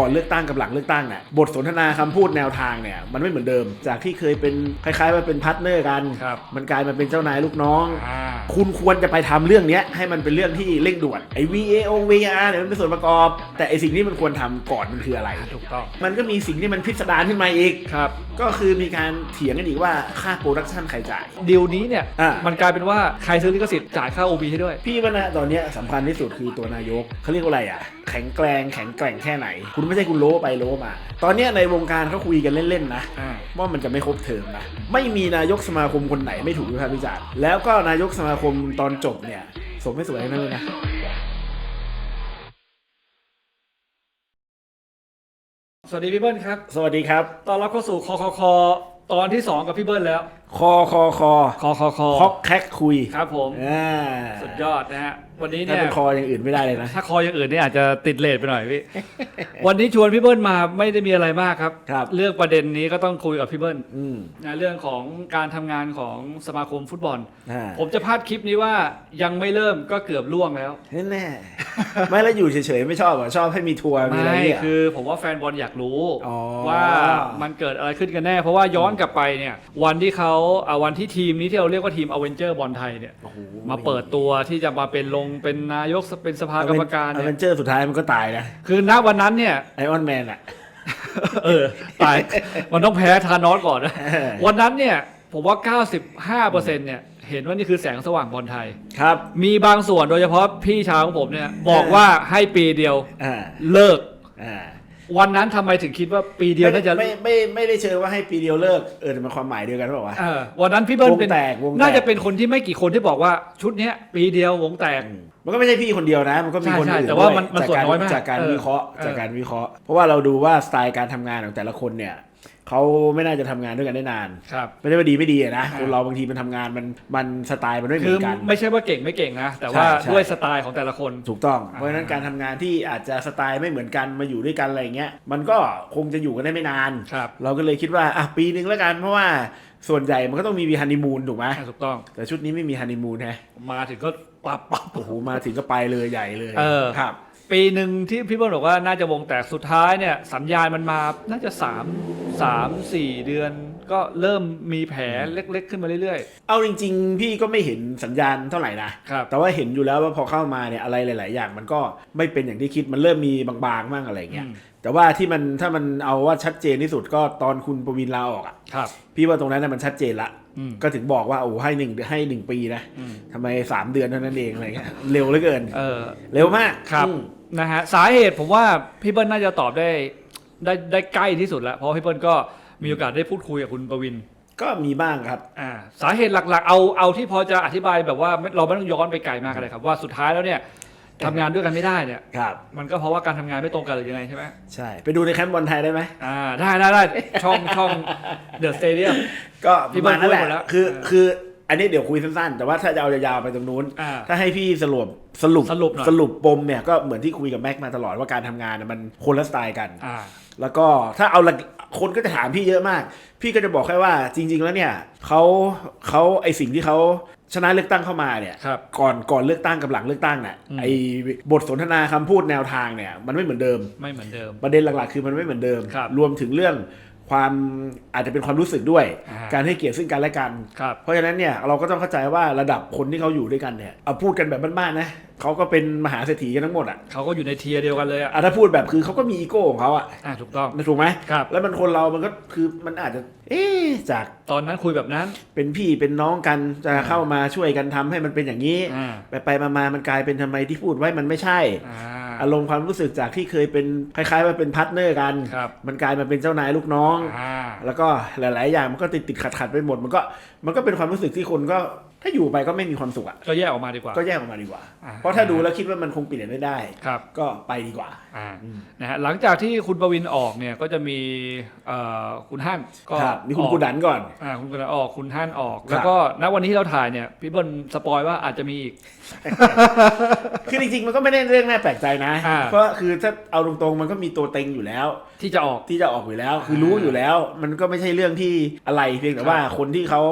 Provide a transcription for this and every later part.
ก่อนเลือกตั้งกับหลังเลือกตั้งเนี่ยบทสนทนาคำพูดแนวทางเนี่ยมันไม่เหมือนเดิม จากที่เคยเป็นคล้ายๆว่าเป็นพาร์ทเนอร์กันครับมันกลายมาเป็นเจ้านายลูกน้องอ่าคุณควรจะไปทำเรื่องเนี้ยให้มันเป็นเรื่องที่เร่งด่วนไอ้ VA อง VR เนี่ยมันเป็นส่วนประกอบ แต่ไอ้สิ่งที่มันควรทำก่อนมันคืออะไรถูกต้องมันก็มีสิ่งที่มันพิสดารขึ้นมาอีกครับก็คือมีการเถียงกันอีกว่าค่าโปรดักชันใครจ่ายดีลนี้เนี่ยอ่ามันกลายเป็นว่าใครซื้อลิขสิทธิ์จ่ายค่า OB ให้ด้วย พี่ว่านะตอนเนี้ยสำคัญที่สุดคือตัวนายกเขาเรียกว่าอะไรอะแข็งแกร่งแข็งแกร่งแค่ไหน คุณไม่ใช่คุณโล้ไปโล้มา ตอนเนี้ยในวงการเขาคุยกันเล่นๆนะ อ่า ว่ามันจะไม่ครบเทอมนะ ไม่มีนายกสมาคมคนไหนไม่ถูกวิพากษ์วิจารณ์ แล้วก็นายกสมาคมตอนจบเนี่ย สมไม่สวยทั้งนั้นเลยนะสวัสดีพี่เบิ้ลครับ สวัสดีครับ ตอนรับเข้าสู่คอคอคอตอนที่ 2 กับพี่เบิ้ลแล้ว คอคอคอคอคอคอคอกแคกคุยครับผมอ่าสุดยอดนะฮะวันนี้ถ้าเนี่ยเป็นคออย่างอื่นไม่ได้เลยนะ ถ้าคออย่างอื่นเนี่ยอาจจะติดเลทไปหน่อยพี่วันนี้ชวนพี่เบิ้ลมาไม่ได้มีอะไรมากครับครับ เรื่องประเด็นนี้ก็ต้องคุยกับพี่เบิ้ลอืมนะเรื่องของการทำงานของสมาคมฟุตบอล อ่าผมจะพาดคลิปนี้ว่ายังไม่เริ่มก็เกือบล่วงแล้วแน่ๆไม่แล้วอยู่เฉยๆไม่ชอบเหรอชอบให้มีทัวร์มีอะไรไม่เนี่ย คือ ผมว่าแฟนบอลอยากรู้ อ๋อ ว่ามันเกิดอะไรขึ้นกันแน่ เพราะว่าย้อนกลับไปเนี่ย วันที่เขาอ่าวันที่ทีมนี้ที่เราเรียกว่าทีมอเวนเจอร์บอลไทยเนี่ย โอ้โหมาเปิดตัวที่จะมาเป็นลงเป็นนายกเป็นสภากรรมการอเวเนี่ยนเจอร์สุดท้ายมันก็ตายนะคือณวันนั้นเนี่ย ไอออนแมนอะเออตายมันต้องแพ้ทานอสก่อนนะเออ วันนั้นเนี่ย ผมว่า 95%เนี่ย เห็นว่านี่คือแสงสว่างบอลไทย ครับ มีบางส่วนโดยเฉพาะพี่ชายของผมเนี่ย บอกว่าให้ปีเดียวอ่า เลิก อ่า วันนั้นทำไมถึงคิดว่าปีเดียวน่าจะไม่ไม่ไม่ได้เชิญว่าให้ปีเดียวเลิกเออแต่มันความหมายเดียวกันหรือเปล่าวะ เออวันนั้นพี่เบิ้ลเป็นวงแตกวงแตก น่าจะเป็นคนที่ไม่กี่คนที่บอกว่าชุดเนี้ย ปีเดียววงแตกอืมมันก็ไม่ใช่พี่คนเดียวนะ มันก็มีใช่คนใช่อื่นแต่ว่าด้วยมันมันจากส่วนการน้อยมากจากการเออวิเคราะห์เออ จากการวิเคราะห์ เพราะว่าเราดูว่าสไตล์การทำงานของแต่ละคนเนี่ย เขาไม่น่าจะทำงานด้วยกันได้นานครับไม่ได้ว่าดีไม่ดีอะนะอ่าคนเราบางทีมันทำงานมันมันสไตล์มันไม่เหมืคืออนกันไม่ใช่ว่าเก่งไม่เก่งนะแต่ว่าใช่ใช่ด้วยสไตล์ของแต่ละคนถูกต้องอ่าเพราะฉะนั้นการทำงานที่อาจจะสไตล์ไม่เหมือนกันมาอยู่ด้วยกันอะไรอย่างเงี้ยมันก็คงจะอยู่กันได้ไม่นานครับเราก็เลยคิดว่าอะปีหนึ่งแล้วกันเพราะว่าส่วนใหญ่มันก็ต้องมีฮันนีมูนถูกไหมถูกต้อง แต่ชุดนี้ไม่มีฮันนีมูนแฮะมาถึงก็ปับปับโอ้โหมาถึงก็ไปเลยใหญ่เลยเออครับ ปีหนึ่งที่พี่เบิ้ลบอกว่าน่าจะวงแตกสุดท้ายเนี่ยสัญญาณมันมาน่าจะ3 3 4เดือน ก็เริ่มมีแผลเล็ก ๆ ขึ้นมาเรื่อย เอาจริง ๆ พี่ก็ไม่เห็นสัญญาณเท่าไหร่นะครับ แต่ว่าเห็นอยู่แล้วว่าพอเข้ามาเนี่ยอะไรหลาย ๆ อย่าง มันก็ไม่เป็นอย่างที่คิดมันเริ่มมีบางๆบ้างอะไรเงี้ยอืม แต่ว่าที่มันถ้ามันเอาว่าชัดเจนที่สุดก็ตอนคุณประวินลาออกอะๆครับ พี่ว่าตรงนั้นน่ะมันชัดเจนละอืม ก็ถึงบอกว่าโอ้ให้หนึ่งให้หนึ่งปีนะอืม ทำไมสามเดือนเท่านั้นเองอะไรเงี้ยเร็วเหลือเกิน เออ เร็วมากครับ อืม นะฮะสาเหตุผมว่าพี่เบิ้ลน่าจะตอบได้ได้ได้ใกล้ที่สุดแล้ว เพราะพี่เบิ้ลก็มีโอกาสได้พูดคุยกับคุณประวินก็มีบ้างครับ อ่าสาเหตุหลักๆ เอาเอาที่พอจะอธิบายแบบว่าไม่เราไม่ต้องย้อนไปไกลมากเลยครับ ว่าสุดท้ายแล้วเนี่ยทำงานด้วยกันไม่ได้เนี่ย ครับ มันก็เพราะว่าการทำงานไม่ตรงกันหรือยังไงใช่ไหมใช่ ไปดูในแคมป์บอลไทยได้ไหม อ่าได้ได้ได้ช่องช่องเดอะสเตเดียม ก็ประมาณนั้นแหละพี่เบิร์ดพูดหมดแล้วคือเออ คือ อันนี้เดี๋ยวคุยสั้นๆ แต่ว่าถ้าจะเอายาวๆไปตรงนู้น อ่าถ้าให้พี่สรุปสรุปสรุปหน่อย สรุปปมเนี่ยก็เหมือนที่คุยกับแม็กมาตลอดว่าการทำงานน่ะมันคนละสไตล์กัน อ่า แล้วก็ถ้าเอาละคนก็จะถามพี่เยอะมาก พี่ก็จะบอกแค่ว่าจริง ๆ แล้วเนี่ยเขาเขาไอสิ่งที่เขาชนะเลือกตั้งเข้ามาเนี่ยครับก่อนก่อนเลือกตั้งกับหลังเลือกตั้งเนี่ยอืม ไอบทสนทนาคำพูดแนวทางเนี่ยมันไม่เหมือนเดิม ไม่เหมือนเดิม ประเด็นหลักๆ คือมันไม่เหมือนเดิมครับรวมถึงเรื่อง ความอาจจะเป็นความรู้สึกด้วยอ่าการให้เกียรติซึ่งกันและกันครับเพราะฉะนั้นเนี่ยเราก็ต้องเข้าใจว่าระดับคนที่เขาอยู่ด้วยกันเนี่ยเอาพูดกันแบบบ้านๆนะเขาก็เป็นมหาเศรษฐีกันทั้งหมดอะเขาก็อยู่ในเทียร์เดียวกันเลยอะอะถ้าพูดแบบคือเขาก็มีอีโก้ของเขาอะอ่าถูกต้องถูกไหมครับแล้วมันคนเรามันก็คือมันอาจจะ เอ๊ะจากตอนนั้นคุยแบบนั้น เป็นพี่เป็นน้องกันจะเข้ามาช่วยกันทำให้มันเป็นอย่างนี้อ่าไปไปๆมาๆมันกลายเป็นทำไมที่พูดไว้มันไม่ใช่ อ่าอารมณ์ความรู้สึกจากที่เคยเป็นคล้ายๆว่าเป็นพาร์ทเนอร์กัน ครับ มันกลายมาเป็นเจ้านายลูกน้อง อ่า แล้วก็หลาย ๆ อย่างมันก็ติดติดขัดขัดๆไปหมด มันก็มันก็เป็นความรู้สึกที่คนก็ ถ้าอยู่ไปก็ไม่มีความสุขอะก็แยกออกมาดีกว่า ก็แยกออกมาดีกว่าอ่าเพราะถ้าดูแล้วคิดว่ามันคงเปลี่ยนไม่ได้ ครับก็ไปดีกว่าอ่าอืมนะฮะหลังจากที่คุณประวินออกเนี่ยก็จะมีเอ่อคุณฮั่นก็ครับมีคุณออกกุดันก่อนอ่าคุณกุดันออกคุณฮั่นออกครับแล้วก็ณวันนี้ที่เราถ่ายเนี่ยพี่เบิ้ลสปอยว่าอาจจะมีอีก คือจริงๆมันก็ไม่ได้เรื่องน่าแปลกใจนะอ่าเพราะคือถ้าเอาตรงๆมันก็มีตัวเต็งอยู่แล้ว ที่จะออกที่จะออกอยู่แล้ว คือรู้อยู่แล้ว มันก็ไม่ใช่เรื่องที่อะไรเพียงแต่ว่าคนที่เขา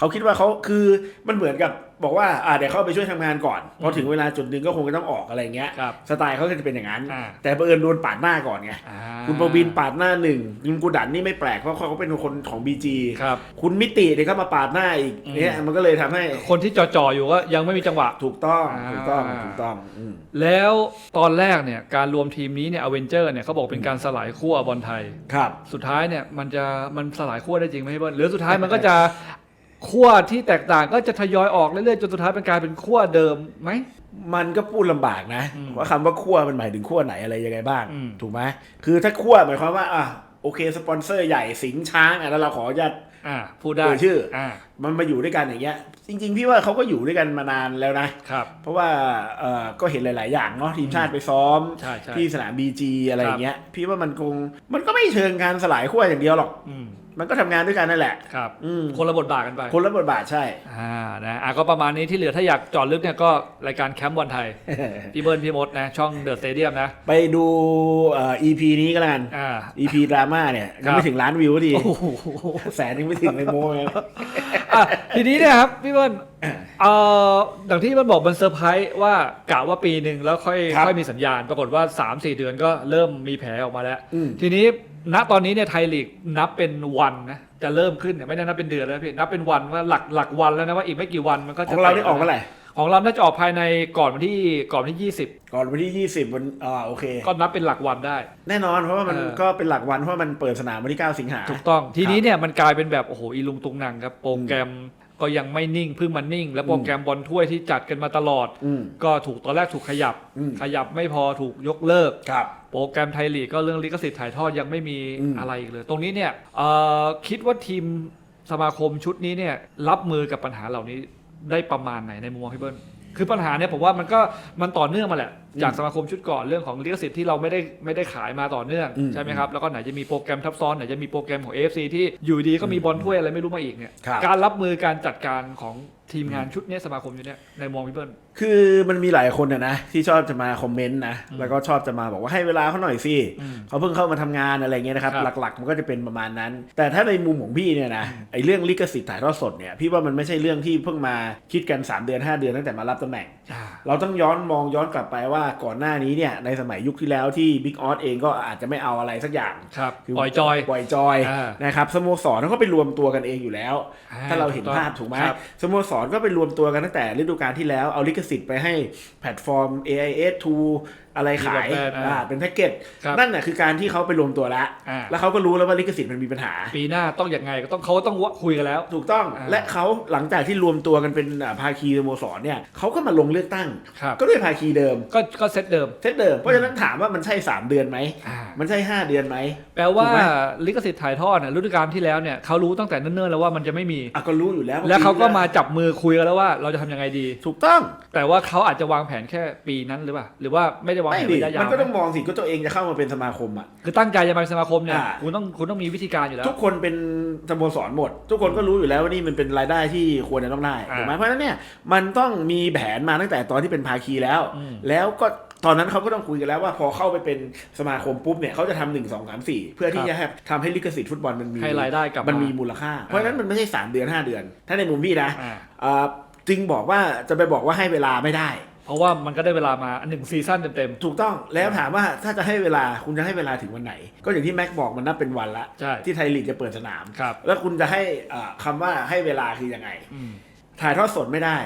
เขาคิดว่าเขาคือมันเหมือนกับบอกว่าอ่าเดี๋ยวเข้าไปช่วยทำงานก่อนพอถึงเวลาจุดหนึ่งก็คงจะต้องออกอะไรเงี้ยครับสไตล์เขาก็จะเป็นอย่างนั้นอ่าแต่บังเอิญโดนปาดหน้าก่อนไงอ่าคุณประวินปาดหน้าหนึ่งคุณกูดันนี่ไม่แปลกเพราะเขาเป็นคนของ BG ครับคุณมิติเนี่ยก็มาปาดหน้าอีกอืมเนี่ยมันก็เลยทำให้คนที่จ่อๆอยู่ก็ยังไม่มีจังหวะถูกต้องอ่าถูกต้องถูกต้องอืมแล้วตอนแรกเนี่ยการรวมทีมนี้เนี่ยอเวนเจอร์เนี่ยเขาบอกเป็นการสลายขั้วบอลไทยครับ สุดท้ายเนี่ยมันจะมันสลายขั้วได้จริงไหมพี่เบิ้ลหรือสุดท้ายมันก็จะ ขั้วที่แตกต่างก็จะทยอยออกเรื่อยๆจนสุดท้ายเป็นกลายเป็นขั้วเดิมไหม มันก็พูดลำบากนะ อืมว่าคำว่าขั้วมันหมายถึงขั้วไหนอะไรยังไงบ้าง อืมถูกไหมคือถ้าขั้วหมายความว่าอะโอเคสปอนเซอร์ใหญ่สิงห์ช้างอะแล้วเราขออนุญาต อ่าพูดได้เอ่ยชื่ออ่ามันมาอยู่ด้วยกันอย่างเงี้ย จริง ๆ พี่ว่าเขาก็อยู่ด้วยกันมานานแล้วนะ ครับ เพราะว่าเอ่อก็เห็นหลาย ๆ อย่างเนาะทีมชาติไปซ้อม ใช่ใช่ที่สนามบีจีอะไรอย่างเงี้ย พี่ว่ามันคงมันก็ไม่เชิงการสลายขั้วอย่างเดียวหรอก อืม มันก็ทำงานด้วยกันนั่นแหละ ครับ อืมคนละบทบาทกันไปคนละบทบาทใช่ อ่านะอะก็ประมาณนี้ที่เหลือถ้าอยากเจอดลึกเนี่ยก็รายการแคมป์บอลไทย พี่เบิ้ลพี่มดนะ ช่องเดอะสเตเดียมนะ ไปดูเอ่อ EP นี้ก็แล้วกัน อ่า EP ดราม่าเนี่ยครัยังบ ไม่ถึงล้านวิวทีโอ้โหแสนยังไม่ถึงเลยโม้เลยอะทีนี้เนี่ยครับพี่เบิ้ลเอ่อดังที่มันบอกมันเซอร์ไพรส์ว่ากะว่าปีหนึ่งแล้วค่อยครับค่อยมีสัญญาณ ปรากฏว่า 3-4 เดือนก็เริ่มมีแผลออกมาแล้ว อืม ทีนี้ ณตอนนี้เนี่ยไทยลีกนับเป็นวันนะจะเริ่มขึ้นเนี่ยไม่ได้นับเป็นเดือนแล้วพี่นับเป็นวันว่าหลักหลักวันแล้วนะว่าอีกไม่กี่วันมันก็ขจะองเราได้ออกเมื่อไหร่ ของเราน่าจะออกภายในก่อนวันที่ก่อนวันที่ก่อนวันที่ 20วันอ่าโอเค20ก็นับเป็นหลักวันได้ แน่นอนเพราะว่ามันเออ ก็เป็นหลักวันเพราะว่ามันเปิดสนามวันที่ 9 สิงหา ถูกต้องทีนี้เนี่ยมันกลายเป็นแบบโอ้โหอีลุงตุงนังครับโปรแกรมก็ยังไม่นิ่งเพิ่งมานิ่ง แล้วโปรแกรมบอลถ้วยที่จัดกันมาตลอด อืมก็ถูกตอนแรกถูกขยับ อืม ขยับไม่พอถูกยกเลิก ครับ โปรแกรมไทยลีกก็เรื่องลิขสิทธิ์ถ่ายทอดยังไม่มีอืมอะไรอีกเลย ตรงนี้เนี่ยเอ่อคิดว่าทีมสมาคมชุดนี้เนี่ยรับมือกับปัญหาเหล่านี้ได้ประมาณไหนในมุมมองพี่เบิ้ลคือปัญหาเนี่ยผมว่ามันก็มันต่อเนื่องมาแหละจากสมาคมชุดก่อนเรื่องของลิขสิทธิ์ที่เราไม่ได้ไม่ได้ขายมาต่อเนื่องอืมใช่ไหมครับแล้วก็ไหนจะมีโปรแกรมทับซ้อนไหนจะมีโปรแกรมของ AFC ที่อยู่ดีก็มีบอลถ้วยอะไรไม่รู้มาอีกเนี่ยครับการรับมือการจัดการของทีมงานชุดเนี้ยสมาคมชุดเนี้ยในมุมมองพี่เบิ้ลคือมันมีหลายคนนะนะที่ชอบจะมาคอมเมนต์นะอืมแล้วก็ชอบจะมาบอกว่าให้เวลาเขาหน่อยสิอืมเขาเพิ่งเข้ามาทำงานอะไรเงี้ยนะครับครับ หลักๆ มันก็จะเป็นประมาณนั้น แต่ถ้าในมุมของพี่เนี่ยนะไอ้เรื่องลิขสิทธิ์ถ่ายทอดสดเนี่ยพี่ว่ามันไม่ใช่เรื่องที่เพิ่งมาคิดกัน 3 เดือน 5 เดือนตั้งแต่มารับตำแหน่งอ่าเราต้องย้อนมองย้อนกลับไปว่าก่อนหน้านี้เนี่ยในสมัยยุคที่แล้วที่บิ๊กออสเองก็อาจจะไม่เอาอะไรสักอย่างครับคืปล่อยจอยปล่อยจอยอ่านะครับสโมสรเขาก็ไปรวมตัวกันเองอยู่แล้วอ่าถ้าเราเห็นถูกต้องภาพถูกไหมครับสโมสรก็ไปรวมตัวกันตั้งแต่ฤดูกาลที่แล้วเอาลิขสิทธิ์ไปให้แพลตฟอร์ม AIS 2 อะไรขายมีแบบแบรนด์อ่าอ่าเป็นแพ็กเกจครับนั่นน่ะคือการที่เขาไปรวมตัวแล้ว อ่า แล้วเขาก็รู้แล้วว่าลิขสิทธิ์มันมีปัญหา ปีหน้าต้องอย่างไงก็ต้องเขาต้องคุยกันแล้ว ถูกต้องอ่าและเขาหลังจากที่รวมตัวกันเป็นอ่าภาคีสโมสรเนี่ยเขาก็มาลงเลือกตั้ง ครับ ก็ด้วยภาคีเดิมก็ก็เซตเดิม เซตเดิมเพราะฉะนั้นถามว่ามันใช่ 3 เดือนไหม อ่า มันใช่ 5 เดือนไหม แปลว่าถูกไหม ลิขสิทธิ์ถ่ายทอดเนี่ยฤดูกาลที่แล้วเนี่ยเขารู้ตั้งแต่เนิ่นๆแล้วว่ามันจะไม่มี อะก็รู้อยู่แล้วแล้วเขาก็มาจับมือคุยกันแล้วว่าเราจะทำยังไงดี ถูกต้อง แต่ว่าเขาอาจจะวางแผนแค่ปีนั้นหรือเปล่า หรือว่าไม่ได้วางไม่แผนดิระยะยาวมันก็ต้องมองสิก็ตัวเองจะเข้ามาเป็นสมาคมอะ คือตั้งใจจะมาเป็นสมาคมเนี่ยอ่า คุณต้องคุณต้องมีวิธีการอยู่แล้ว ทุกคนเป็นสโมสรหมด ทุกคนก็รู้อยู่แล้วว่านี่มันเป็นรายได้ที่ควรจะต้องได้อ่าถูกไหมเพราะฉะนั้นเนี่ยมันต้องมีแผนมาตั้งแต่ตอนที่เป็นภาคีแล้ว อืม แล้วก็ตอนนั้นเขาก็ต้องคุยกันแล้วว่าพอเข้าไปเป็นสมาคมปุ๊บเนี่ยเขาจะทำหนึ่งสองสามสี่เพื่อที่จะให้ทำให้ลิขสิทธิ์ฟุตบอลมันมี ให้รายได้กลับมันมามีมูลค่า เพราะฉะนั้นมันไม่ใช่สามเดือนห้าเดือน ถ้าในมุมพี่นะอ่าอ่าจึงบอกว่าจะไปบอกว่าให้เวลาไม่ได้ เพราะว่ามันก็ได้เวลามาหนึ่งซีซั่นเต็ม ถูกต้องแล้วถามว่าถ้าจะให้เวลาคุณจะให้เวลาถึงวันไหน ก็อย่างที่แม็กบอกมันนับเป็นวันละๆใช่ที่ไทยลีกจะเปิดสนาม ครับ แล้วคุณจะให้อ่าคำาว่าให้เวลาคือยังไงอืม ถ่ายทอดสดไม่ได้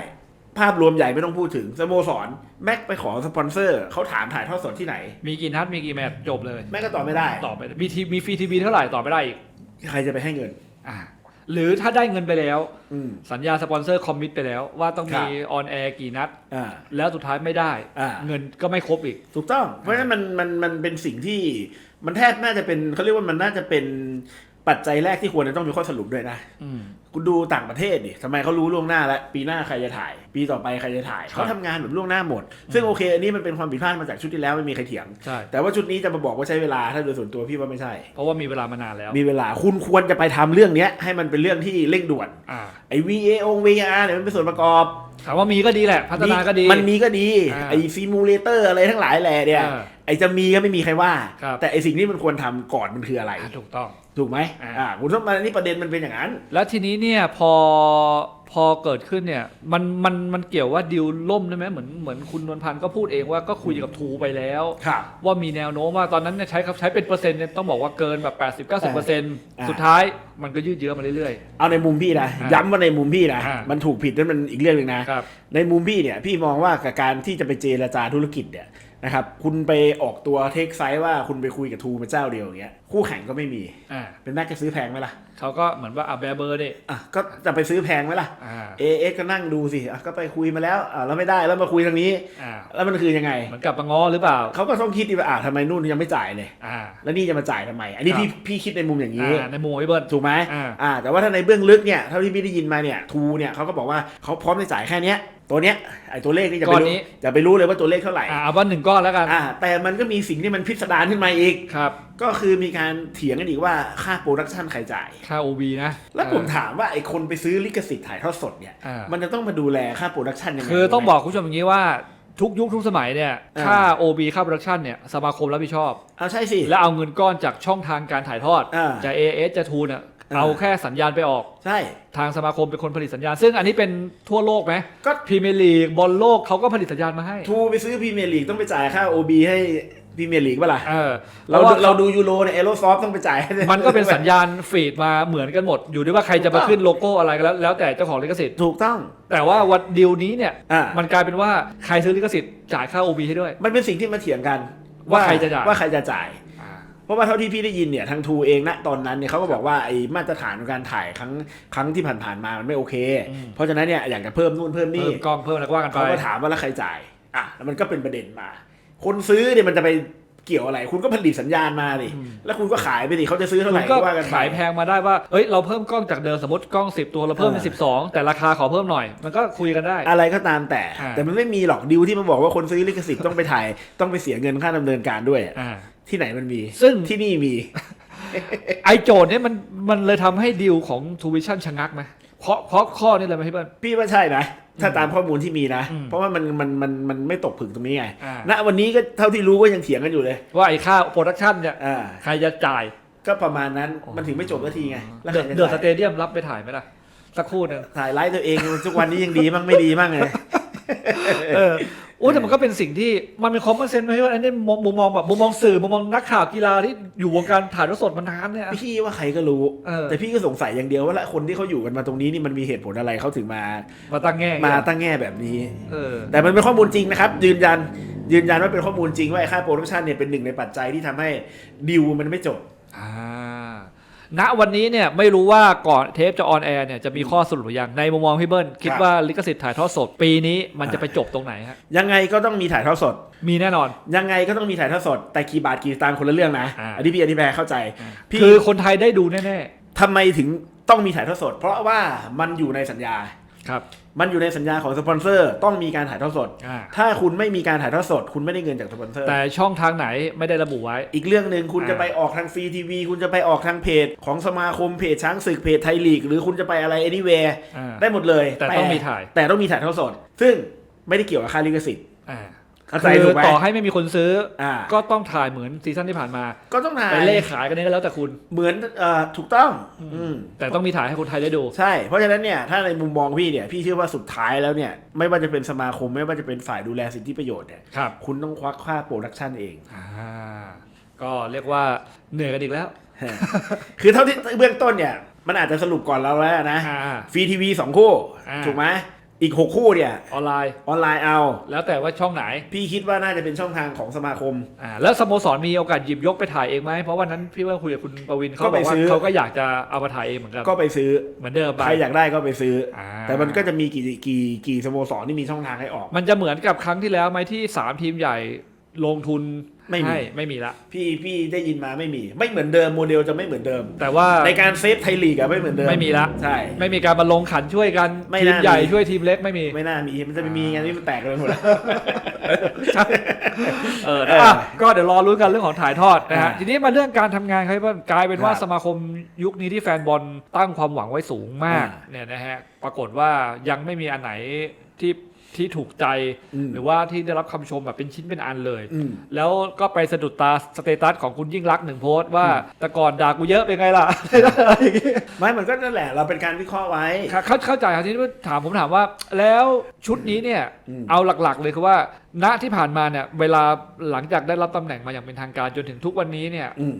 ภาพรวมใหญ่ไม่ต้องพูดถึงสโมสรแม็กไปขอสปอนเซอร์เขาถามถ่ายทอดสดที่ไหน มีกี่นัดมีกี่แมตช์จบเลย แม็กก็ตอบไม่ได้ต่อไปมีทีมีฟรีทีวีเท่าไหร่ต่อไม่ได้อีก ใครจะไปให้เงิน อ่า หรือถ้าได้เงินไปแล้ว อืม สัญญาสปอนเซอร์คอมมิตไปแล้ว ว่าต้องมีครัออนแอร์กี่นัด อ่า แล้วสุดท้ายไม่ได้ อ่า เงินก็ไม่ครบอีก ถูกต้อง เพราะฉะนั้นมันมันมันเป็นสิ่งที่มันแทบน่าจะเป็นเขาเรียกว่ามันน่าจะเป็นปัจจัยแรกที่ควรจะต้องมีข้อสรุปด้วยนะ อืมคุณดูต่างประเทศดิทำไมเขารู้ล่วงหน้าแล้วปีหน้าใครจะถ่าย ปีต่อไปใครจะถ่ายครับเขาทำงานแบบล่วงหน้าหมด ซึ่งโอเคอันนี้มันเป็นความผิดพลาดมาจากชุดที่แล้วไม่มีใครเถียง ใช่ แต่ว่าชุดนี้จะมาบอกว่าใช้เวลาถ้าโดยส่วนตัวพี่ว่าไม่ใช่ เพราะว่ามีเวลามานานแล้วมีเวลาคุณควรจะไปทำเรื่องเนี้ยให้มันเป็นเรื่องที่เร่งด่วนอ่าไอ้ VA อง VR เนี่ยมันเป็นส่วนประกอบ ถามว่ามีก็ดีแหละ พัฒนาก็ดี มันมีก็ดีอ่าไอ้ซิมูเลเตอร์อะไรทั้งหลายแหล่เนี่ย อ่า ไอ้จะมีก็ไม่มีใครว่า ครับ แต่ไอ้สิ่งที่มันควรทำก่อนมันคืออะไร อะถูกต้อง ถูกไหมอ่า อ่าคุณต้องมานี่ประเด็นมันเป็นอย่างนั้น แล้วทีนี้เนี่ยพอพอเกิดขึ้นเนี่ยมันมันมันเกี่ยวว่าดิวล่มได้ไหมเหมือนเหมือนคุณนวลพันธ์ก็พูดเองว่าก็คุยกับทูไปแล้ว ครับ ว่ามีแนวโน้มว่าตอนนั้นเนี่ยใช้ครับใช้เป็นเปอร์เซ็นต์เนี่ยต้องบอกว่าเกินแบบ 80 90เปอร์เซ็นต์อ่าสุดท้ายมันก็ยืดเยื้อมาเรื่อย เอาในมุมพี่นะ อ่าย้ำว่าในมุมพี่นะ อ่ามั มันถูกผิดนั่นมันอีกเรื่องหนึ่งนะ ๆ ครับ ในมุมพี่เนี่ยพี่มองว่ากับการที่จะไปเจรจาธุรกิจเนี่ย นะครับคุณไปออกตัวเทคไซส์ว่าคุณไปคุยกับทูมาเจ้าเดียวอย่างเงี้ยคู่แข่งก็ไม่มี อ่าเป็นแม็กจะซื้อแพงไหมล่ะเขาก็เหมือนว่าอะแบร์เบอร์เนี่ยอะก็จะไปซื้อแพงไหมล่ะอ่าเอเอก็นั่งดูสิอะก็ไปคุยมาแล้วอะแล้วไม่ได้แล้วมาคุยทางนี้ อ่าแล้วมันคือยังไงเหมือนกับมาง้อหรือเปล่าเขาก็ต้องคิดดีว่าอะทำไมนู่นยังไม่จ่ายเลย อ่า แล้วนี่จะมาจ่ายทำไม อันนี้ครับพี่พี่คิดในมุมอย่างนี้ อ่าในมุมของพี่เบิ้ลถูกไหมอ่า อ่า แต่ว่าถ้าในเบื้องลึกเนี่ย เท่าที่พี่ได้ยินมาเนี่ย ทูเนี่ยเขาก็บอกว่าเขาพร้อมจะจ่ายแค่เนี้ยตัวเนี้ยไอ้ตัวเลขนี่จะไปก้อนรู้นี้ จะไปรู้เลยว่าตัวเลขเท่าไหร่อ่าเอาว่าหนึ่งก้อนแล้วกันอ่าแต่มันก็มีสิ่งที่มันพิสดารขึ้นมาอีก ครับก็คือมีการเถียงกันอีกว่าค่าโปรดักชันใครจ่าย ค่า OB นะแล้วผมถามว่าไอ้คนไปซื้อลิขสิทธิ์ถ่ายทอดสดเนี่ย อ่า มันจะต้องมาดูแลค่าโปรดักชันยังไง คือต้องรู้ไหมบอกคุณผู้ชมอย่างนี้ว่าทุกยุคทุกสมัยเนี่ยอ่า ค่า OB ค่าโปรดักชันเนี่ยสมาคมรับผิดชอบ เอาใช่สิ แล้วเอาเงินก้อนจากช่องทางการถ่ายทอดอ่า จะ AS จะทูเนี่ยอ่า เอาแค่สัญญาณไปออก ใช่ ทางสมาคมเป็นคนผลิตสัญญาณ ซึ่งอันนี้เป็นทั่วโลกไหมก็ พรีเมียร์ลีกบอลโลกเขาก็ผลิตสัญญาณมาให้ทูไปซื้อพรีเมียร์ลีกต้องไปจ่ายค่า OB ให้พรีเมียร์ลีกป่ะล่ะเออเราเราเราดูยูโรเนี่ยเอโรซอฟต้องไปจ่ายให้ มันก็เป็นสัญญาณฟีดมาเหมือนกันหมด อยู่ที่ว่าใครจะมาขึ้นโลโก้อะไรก็แล้ว แล้วแต่เจ้าของลิขสิทธิ์ ถูกต้อง แต่ว่าวันดีลนี้เนี่ย อ่ามันกลายเป็นว่าใครซื้อลิขสิทธิ์จ่ายค่า OB ให้ด้วย มันเป็นสิ่งที่มาเถียงกันว่าใครจะจ่าย ว่าใครจะจ่าย เพราะว่าเท่าที่พี่ได้ยินเนี่ยทางทูเองณตอนนั้นเนี่ยเขาก็บอกว่าไอ้มาตรฐานของการถ่ายครั้งครั้งที่ผ่านๆมามันไม่โอเค อืม เพราะฉะนั้นเนี่ยอยากจะเพิ่มนู่นเพิ่มนี่เพิ่มกล้องเพิ่มอะไรก็ว่ากันไป เขาก็ถามว่าแล้วใครจ่ายอะแล้วมันก็เป็นประเด็นมา คนซื้อเนี่ยมันจะไปเกี่ยวอะไร คุณก็ผลิตสัญญาณมาดิอืม แล้วคุณก็ขายไปดิเขาจะซื้อเท่าไหคุร่ณก็ว่ากันไป ขายแพงมาได้ว่า เอ้ย เราเพิ่มกล้องจากเดิมสมมติกล้อง 10 ตัวเราเพิ่มเป็นอ่า12 แต่ราคาขอเพิ่มหน่อย มันก็คุยกันได้ อะไรก็ตามแต่ อ่า แต่มันไม่มีหรอกดิวที่มันบอกว่าคนซื้อลิขสิทธิ์ต้องไปถ่าย ต้องไปเสียเงินค่าดำเนินการด้วยอ่า ที่ไหนมันมี ซึ่งที่นี่มี ไอโจทย์เนี่ยมันมันเลยทำให้ดีลของทูวิชั่นชะงักไหมเพราะเพราะข้อนี้เลยไหมพี่เบิ้ล พี่ว่าใช่นะ ถ้าตามข้อมูลที่มีนะ อืมเพราะว่ามันมันมันมันไม่ตกผึ่งตรงนี้ไงอ่า ณวันนี้ก็เท่าที่รู้ก็ยังเถียงกันอยู่เลยว่าไอค่าโปรดักชันเนี่ยอ่าใครจะจ่าย ก็ประมาณนั้นมันถึงไม่จบสักทีไงแล้วเดืใคอรดจะเดือดสจ่ายเตเดียมรับไปถ่ายไหมล่ะ สักครู่หนึงถ่ายไลฟ์ตัวเองทุกวันนี้ยังดีมั่งไม่ดีมั่งเลยเออ โอ้แต่มันก็เป็นสิ่งที่มันเป็นคอมมอนเซนส์ไหมว่าอันนี้มุมมุมมองแบบมุมมองสื่อมุมมองนักข่าวกีฬาที่อยู่วงการถ่ายทอดสดมานานเนี่ย พี่ว่าใครก็รู้ เออ แต่พี่ก็สงสัยอย่างเดียวว่าละคนที่เขาอยู่กันมาตรงนี้นี่มันมีเหตุผลอะไรเขาถึงมา มาตั้งแง่มาตั้งแง่แบบนี้ เออ แต่มันเป็นข้อมูลจริงนะครับ ยืนยันยืนยันว่าเป็นข้อมูลจริงว่าไอ้ค่าโปรดักชันเนี่ยเป็นหนึ่งในปัจจัยที่ทำให้ดิวมันไม่จบ อ่า ณวันนี้เนี่ยไม่รู้ว่าก่อนเทปจะออนแอร์เนี่ยจะมีข้อสรุปหรือยังในมุมมองพี่เบิ้ลคิดครับว่าลิขสิทธิ์ถ่ายทอดสด ปีนี้มันจะไปจบตรงไหนฮะยังไงก็ต้องมีถ่ายทอดสด มีแน่นอน ยังไงก็ต้องมีถ่ายทอดสด แต่กี่บาทกี่สตางค์คนละเรื่องนะอ่าอันนี้พี่อธิบายเข้าใจพี่คือคนไทยได้ดูแน่ทำไมถึงต้องมีถ่ายทอดสด เพราะว่ามันอยู่ในสัญญาๆ ครับ มันอยู่ในสัญญาของสปอนเซอร์ต้องมีการถ่ายทอดสด อ่า ถ้าคุณไม่มีการถ่ายทอดสด คุณไม่ได้เงินจากสปอนเซอร์ แต่ช่องทางไหนไม่ได้ระบุไว้ อีกเรื่องหนึ่งคุณอ่าจะไปออกทางฟรีทีวีคุณจะไปออกทางเพจ ของสมาคมเพจช้างศึกเพจไทยลีก หรือคุณจะไปอะไร anywhere อ่า ได้หมดเลยแต่ต้องมีถ่าย แต่ต้องมีถ่ายทอดสด ซึ่งไม่ได้เกี่ยวกับค่าลิขสิทธิ์ อ่า เข้าใจคืถูอกไหม ต่อให้ไม่มีคนซื้ออ่าก็ต้องถ่ายเหมือนซีซั่นที่ผ่านมาก็ต้องถ่ายไปเล่ขายกันนี่ก็แล้วแต่คุณ เหมือนเอ่อถูกต้อง อืม แต่ต้องมีถ่ายให้คนไทยได้ดู ใช่ เพราะฉะนั้นเนี่ย ถ้าในมุมมองพี่เนี่ย พี่เชื่อว่าสุดท้ายแล้วเนี่ย ไม่ว่าจะเป็นสมาคม ไม่ว่าจะเป็นฝ่ายดูแลสิทธิประโยชน์เนี่ย ครับคุณต้องควักค่าโปรดักชันเอง อ่าก็เรียกว่าเหนื่อยกันอีกแล้วคือเท่าที่เบื้องต้นเนี่ย มันอาจจะสรุปก่อนเราแล้วนะ อ่า ฟรีทีวีสองคู่ อ่า ถูกไหม อีกหกคู่เนี่ยออนไลน์ ออนไลน์เอา แล้วแต่ว่าช่องไหน พี่คิดว่าน่าจะเป็นช่องทางของสมาคม อ่าแล้วสโมสรมีโอกาสหยิบยกไปถ่ายเองไหมเพราะวันนั้นพี่ว่าคุยกับคุณประวินเขาก็บไปอกว่าซื้อ เขาก็อยากจะเอามาถ่ายเองเหมือนกันก็ไปซื้อ เหมือนเดิมไป ใครอยากได้ก็ไปซื้ออ่าแต่มันก็จะมีกี่กี่กี่สโมสรที่มีช่องทางให้ออก มันจะเหมือนกับครั้งที่แล้วไหมที่สามทีมใหญ่ลงทุน ไม่มีให้ไม่มีละ พี่พี่ได้ยินมาไม่มี ไม่เหมือนเดิมโมเดลจะไม่เหมือนเดิม แต่ว่าในการเซฟไทยลีกอะไม่เหมือนเดิมไม่มีละ ใช่ ไม่มีการมาลงขันช่วยกัน ไม่ทีมน่าใหญ่มี ช่วยทีมเล็กไม่มีไม่น่ามีมันจะมีงานที่มันแตกกันไปหมดแล้ว เออเอออะก็เดี๋ยวรอรู้นกันเรื่องของถ่ายทอดนะฮะอ่าทีนี้มาเรื่องการทำงานครับว่ากลายเป็นว่าครับสมาคมยุคนี้ที่แฟนบอลตั้งความหวังไว้สูงมากอ่า เนี่ยนะฮะปรากฏว่ายังไม่มีอันไหนที่ ที่ถูกใจอืมหรือว่าที่ได้รับคำชมแบบเป็นชิ้นเป็นอันเลยอืมแล้วก็ไปสะดุดตาสเตตัสของคุณยิ่งรักษณ์หนึ่งโพสต์ว่าแต่ก่อนด่ากูเยอะเป็นไงล่ะอะไรอย่างงี้ไม่มันก็นั่นแหละเราเป็นการวิเคราะห์ไว้เข้าเข้าเข้าใจครับทีนี้ถามผมถามว่า แล้วชุดนี้เนี่ยอืมเอาหลักๆเลยคือว่าณที่ผ่านมาเนี่ยเวลาหลังจากได้รับตำแหน่งมาอย่างเป็นทางการจนถึงทุกวันนี้เนี่ยอืม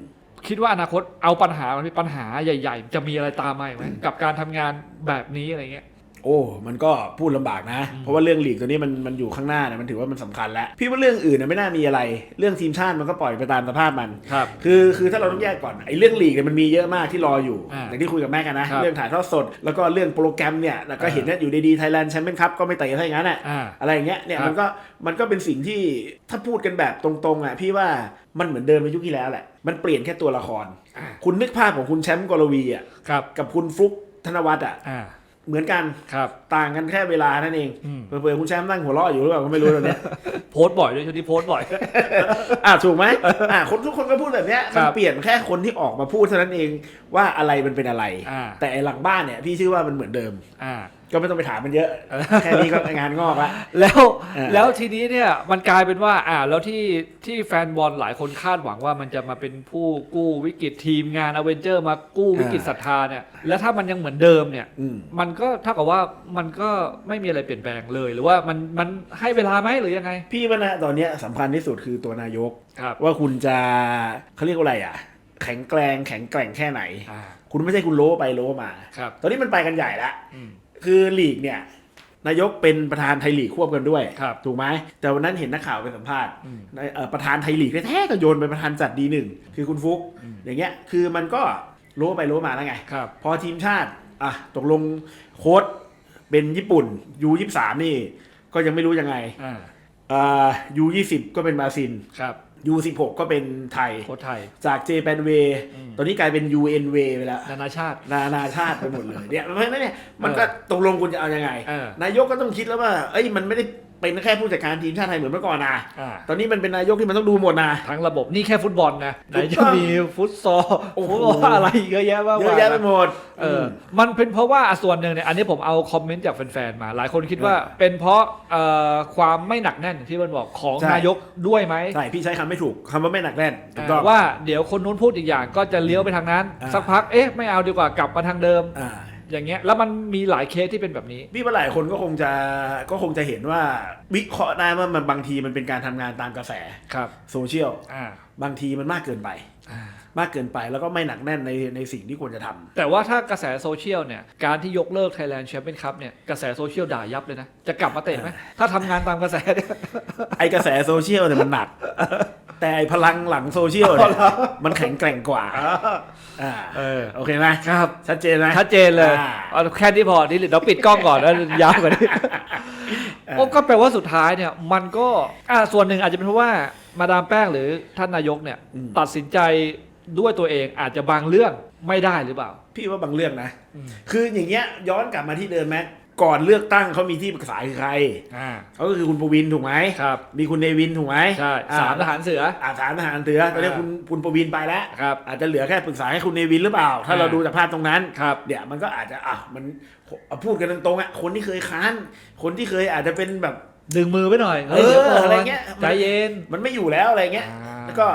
คิดว่าอนาคตเอาปัญหามันเป็นปัญหาใหญ่ ๆ จะมีอะไรตามมาอีกไหมกับการทำงานแบบนี้อะไรเงี้ย โอ้ มันก็พูดลำบากนะอืมเพราะว่าเรื่องลีกตัวนี้มันมันอยู่ข้างหน้าเนี่ยมันถือว่ามันสำคัญแล้ว พี่ว่าเรื่องอื่นน่ะไม่น่ามีอะไร เรื่องทีมชาติมันก็ปล่อยไปตามสภาพมันครับคือคือถ้าเราต้องแยกก่อนไอ้เรื่องลีกเนี่ยมันมีเยอะมากที่รออยู่อ่าอย่างที่คุยกับแม่กันนะครับเรื่องถ่ายทอดสด แล้วก็เรื่องโปรแกรมเนี่ยแล้วก็อ่าเห็นเนี่ยอยู่ดีๆไทยแลนด์แชมเปี้ยนคัพก็ไม่เตะถ้าอย่างนั้นอะอ่าอะไรอย่างเงี้ยเนี่ยครับมันก็มันก็เป็นสิ่งที่ถ้าพูดกันแบบตรงๆอะพี่ว่ามันเหมือนเดิมในยุคที่แล้วแหละ มันเปลี่ยนแค่ตัวละครอ่าคุณนึกภาพของคุณแชมป์กรวีอะครับกับคุณฟลุกธนวัฒน์อะอ่า เหมือนกันครับ ต่างกันแค่เวลานั่นเองอืมเผื่อๆคุณแชมป์นั่งหัวเราะอยู่หรือเปล่าก็ไม่รู้ตอนเนี้ยโพสต์บ่อยด้วยชุดนี้โพสต์บ่อย อะถูกไหมอะคนทุกคนก็พูดแบบเนี้ยครัมันบเปลี่ยนแค่คนที่ออกมาพูดเท่านั้นเองว่าอะไรมันเป็นอะไรอ่าแต่ไอ้หลังบ้านเนี่ยพี่เชื่อว่ามันเหมือนเดิม อ่า ก็ไม่ต้องไปถามมันเยอะ แค่นี้ก็งานงอกละแล้วเออแล้วทีนี้เนี่ยมันกลายเป็นว่าอ่าแล้วที่ที่แฟนบอลหลายคนคาดหวังว่ามันจะมาเป็นผู้กู้วิกฤตทีมงานอเวนเจอร์มากู้วิกฤตศรัทธาเนี่ยแล้วถ้ามันยังเหมือนเดิมเนี่ยอืมมันก็เท่ากับว่ามันก็ไม่มีอะไรเปลี่ยนแปลงเลยหรือว่ามันมันให้เวลาไหมหรือยังไง พี่ว่านะตอนเนี้ยสำคัญที่สุดคือตัวนายกครับว่าคุณจะเขาเรียกว่าอะไรอะ แข็งแกร่งแข็งแกร่งแค่ไหนอ่าคุณไม่ใช่คุณโล้ไปโล้มาครับตอนนี้มันไปกันใหญ่ละอืม คือลีกเนี่ยนายกเป็นประธานไทยลีกควบกันด้วยครับถูกไหมแต่วันนั้นเห็นนักข่าวไปสัมภาษณ์อืมในเอ่อประธานไทยลีกแท้ๆก็โยนไปประธานจัดดีหนึ่งคือคุณฟุกอืมอย่างเงี้ยคือมันก็โล้ไปโล้มาแล้วไงครับพอทีมชาติอะตกลงโค้ดเป็นญี่ปุ่นยูยี่สามนี่ ก็ยังไม่รู้ยังไงอ่าอ่ายูยี่สิบก็เป็นบราซิลครับ ยูสิบหกก็เป็นไทย โค้ชไทย จากเจแปนเวอืมตอนนี้กลายเป็น UN เวไปแล้ว นานาชาติ นานาชาติไปหมดเลยเนี่ยไม่ไม่เนี่ยมันก็ตกลงคุณจะเอายังไง เออ นายกก็ต้องคิดแล้วว่า เอ้ยมันไม่ได้ เป็นแค่ผู้จัดการทีมชาติไทยเหมือนเมื่อก่อนนะอ่าตอนนี้มันเป็นนายกที่มันต้องดูหมดนะ ทั้งระบบนี่แค่ฟุตบอลนะไหนถูกจะต้องมีฟุตซอลโอ้โห ฟุตบอลอะไรอีกเยอะแยะมากเยมาอะยแยะไปนะหมด เอออมันเป็นเพราะว่าส่วนหนึ่งเนี่ยอันนี้ผมเอาคอมเมนต์จากแฟนๆมา หลายคนคิดว่าเออเป็นเพราะเอ่อความไม่หนักแน่นอย่างที่มันบอกของใช่ นายกด้วยไหม ใช่พี่ใช้คำไม่ถูกคำว่าไม่หนักแน่นถูกต้อง ว่าเดี๋ยวคนนู้นพูดอีกอย่างก็จะเลี้ยวไปทางนั้น อ่า สักพักเอ๊ะไม่เอาดีกว่ากลับมาทางเดิม อ่า อย่างเงี้ยแล้วมันมีหลายเคสที่เป็นแบบนี้ พี่ว่าหลายคนก็คงจะก็คงจะเห็นว่าวิเคราะห์ได้ว่ามันบางทีมันเป็นการทำงานตามกระแสครับ โซเชียลอ่าบางทีมันมากเกินไป อ่า มากเกินไปแล้วก็ไม่หนักแน่นในในสิ่งที่ควรจะทำแต่ว่าถ้ากระแสโซเชียลเนี่ย การที่ยกเลิก Thailand Champions Cup เนี่ย กระแสโซเชียลด่ายับเลยนะ จะกลับมาเตะไหมถ้าทำงานตามกระแสเนี่ย ไอกระแสโซเชียลเนี่ยมันหนัก แต่ไอพลังหลังโซเชียลเนี่ยมันแข็งแกร่งกว่าอ่าเออโอเคไหมครับ ชัดเจนไหมชัดเจนเลยอ่าเอาแค่นี้พอนี่เราปิดกล้องก่อนแล้วยาวกว่านี้เออโอ้ก็แปลว่าสุดท้ายเนี่ย มันก็อ่าส่วนหนึ่งอาจจะเป็นเพราะว่ามาดามแป้งหรือท่านนายกเนี่ยอืมตัดสินใจด้วยตัวเองอาจจะบางเรื่องไม่ได้หรือเปล่า พี่ว่าบางเรื่องนะอืมคืออย่างเงี้ยย้อนกลับมาที่เดิมไหมก่ อนเลือกตั้งเขามีที่ปรึกษาคือใครอ่าเขาก็คือคุณประวินถูกไหมครับ มีคุณเนวินถูกไหมใช่อ่สามทหารเสืออาฐานทหารเถือตอนนี้อ่าคุณคุณประวินไปแล้วครับอาจจะเหลือแค่ปรึกษาให้คุณเนวินหรือเปล่า ถ้าอ่าเราดูจากภาพตรงนั้นครับเดี๋ยวมันก็อาจจะอะมันเอาพูดกันตรงๆอะคนที่เคยค้าน คนที่เคยอาจจะเป็นแบบดึงมือไปหน่อยเออดี๋ยวก่นอะไรเงี้ยใจเย็นมันไม่อยู่แล้วอะไรเงี้ยอ่าแล้วก็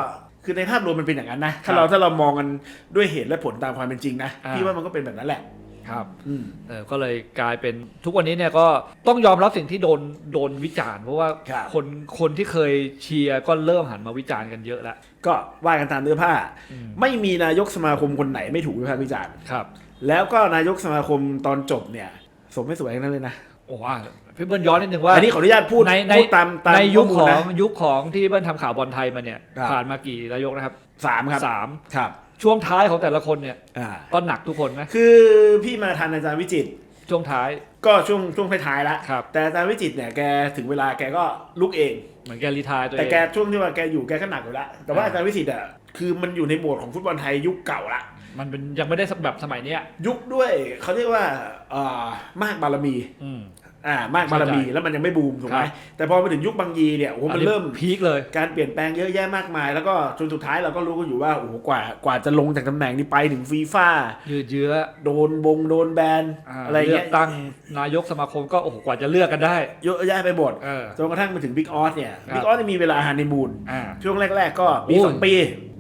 คือในภาพรวมมันเป็นอย่างนั้นนะครัถ้าบเราถ้าเรามองกันด้วยเหตุและผลตามความเป็นจริงนะอ่าพี่ว่ามันก็เป็นแบบนั้นแหละ ครับอืม เออก็เลยกลายเป็นทุกวันนี้เนี่ยก็ต้องยอมรับสิ่งที่โดนโดนวิจารณ์เพราะว่าครับ คนคนที่เคยเชียร์ก็เริ่มหันมาวิจารณ์กันเยอะแล้ว ก็ว่ากันตามเนื้อผ้า อืม ไม่มีนายกสมาคมคนไหนไม่ถูกวิพากษ์วิจารณ์ ครับ แล้วก็นายกสมาคมตอนจบเนี่ย สมไม่สวยทั้งนั้นเลยนะ โอ้ว่าพี่เบิ้ลย้อนนิดนึงว่าอันนี้ขออนุญาตพูดในในพูดตามตามในยุคข้ขมูลองนะ ยุคของที่เบิ้ลทำข่าวบอลไทยมาเนี่ย ครับ ผ่านมากี่นายกนะครับสามครับสามครับ ช่วงท้ายของแต่ละคนเนี่ยอ่า ก็หนักทุกคนไหมคือพี่มาทันอาจารย์วิจิตรช่วงท้าย ก็ช่วงช่วงท้ายๆแล้วครับ แต่อาจารย์วิจิตรเนี่ยแกถึงเวลาแกก็ลุกเอง เหมือนแกรีไทายตัวเอแต่ง แกช่วงที่ว่าแกอยู่แกก็หนักอยู่แล้วแต่ว่าอ่า อาจารย์วิจิตรอะคือมันอยู่ในโหมดของฟุตบอลไทยยุคเก่าละมันเป็นยังไม่ได้แบบสมัยเนี้ยยุคด้วยเขาเรียกว่าเอ่อมากบารมี อืม อ่ามากบารมีแล้วมันยังไม่บูมถูกไหมครับแต่พอมาถึงยุคบางยีเนี่ยโอ้โหมันเริ่มพีคเลยการเปลี่ยนแปลงเยอะแยะมากมาย แล้วก็จนสุดท้ายเราก็รู้กันอยู่ว่าโอ้โหกว่ากว่าจะลงจากตำแหน่งนี้ไปถึงฟีฟ่ายืดเยื้อโดนบงโดนแบนาอะไรเลืเงี้อยกตั้งนายกสมาคมก็โอ้โหกว่าจะเลือกกันได้เยอะแยะไปหมดเออจนกระทั่งมาถึงบิ๊กออสเนี่ยครับบิ๊กออสมีเวลาฮันนีมูนอ่าช่วงแรก ๆ ก็ปีโอ้ยสองปี